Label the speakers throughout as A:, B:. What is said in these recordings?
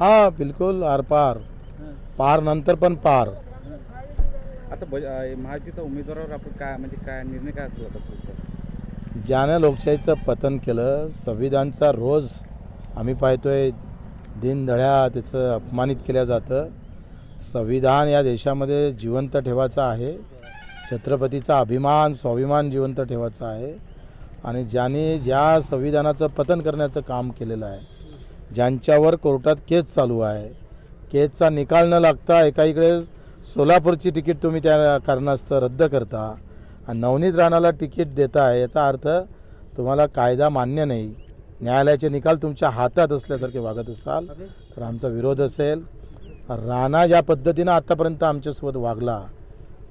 A: हा बिलकुल आर पार. पार नंतर पण पार.
B: आता महायुतीचा उमेदवारावर आपण काय म्हणजे काय निर्णय काय असेल
A: ज्यानं लोकशाहीचं पतन केलं संविधानचा रोज आम्ही पाहतोय दिनधड्या त्याचं अपमानित केलं जातं. संविधान या देशामध्ये जिवंत ठेवायचं आहे. छत्रपतीचा अभिमान स्वाभिमान जिवंत ठेवायचा आहे. आणि ज्याने ज्या संविधानाचं पतन करण्याचं काम केलेलं आहे ज्यांच्यावर कोर्टात केस चालू आहे. केसचा निकाल न लागता एका इकडे सोलापूरची तिकीट तुम्ही त्या कारणास्तव रद्द करता आणि नवनीत राणाला तिकीट देता याचा अर्थ तुम्हाला कायदा मान्य नाही. न्यायालयाचे निकाल तुमच्या हातात असल्यासारखे वागत असाल तर आमचा विरोध असेल. राणा ज्या पद्धतीनं आत्तापर्यंत आमच्यासोबत वागला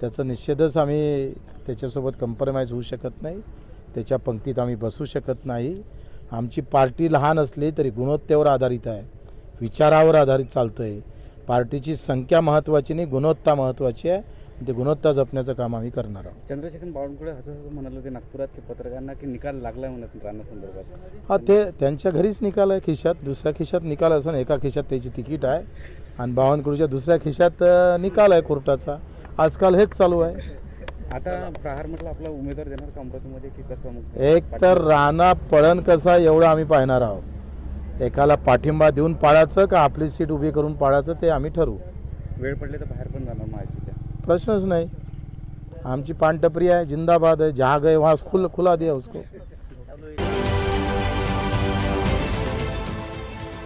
A: त्याचं निषेधच आम्ही त्याच्यासोबत कम्प्रोमाइज होऊ शकत नाही. त्याच्या पंक्तीत आम्ही बसू शकत नाही. आमची पार्टी लहान असली तरी गुणवत्तेवर आधारित आहे. विचारावर आधारित चालतं आहे पार्टीची संख्या महत्त्वाची नाही गुणवत्ता महत्त्वाची आहे. ते गुणवत्ता जपण्याचं काम आम्ही करणार आहोत.
B: चंद्रशेखर बावनकुळे असं म्हणाले होते नागपुरात की पत्रकारांना की निकाल लागलाय म्हणत राणा संदर्भात
A: हा ते त्यांच्या घरीच निकाल आहे खिशात. दुसऱ्या खिशात निकाल असं एका खिशात त्याची तिकीट आहे. आणि बावनकुळीच्या दुसऱ्या खिशात निकाल आहे कोर्टाचा. आजकाल हेच चालू आहे.
B: आता प्रहार म्हटलं आपला उमेदवार देणार का अमरावतीमध्ये की कसं
A: एक तर राणा पळण कसा एवढं आम्ही पाहणार आहोत. एकाला पाठिंबा देऊन पाळायचं का आपली सीट उभी करून पाळायचं ते आम्ही ठरवू.
B: वेळ पडले तर बाहेर पण जाणार महायुतीच्या
A: प्रश्नच नाही. आमची पानटपरी आहे जिंदाबाद है जहाँ गए वहाँ खुल खुला दिया उसको.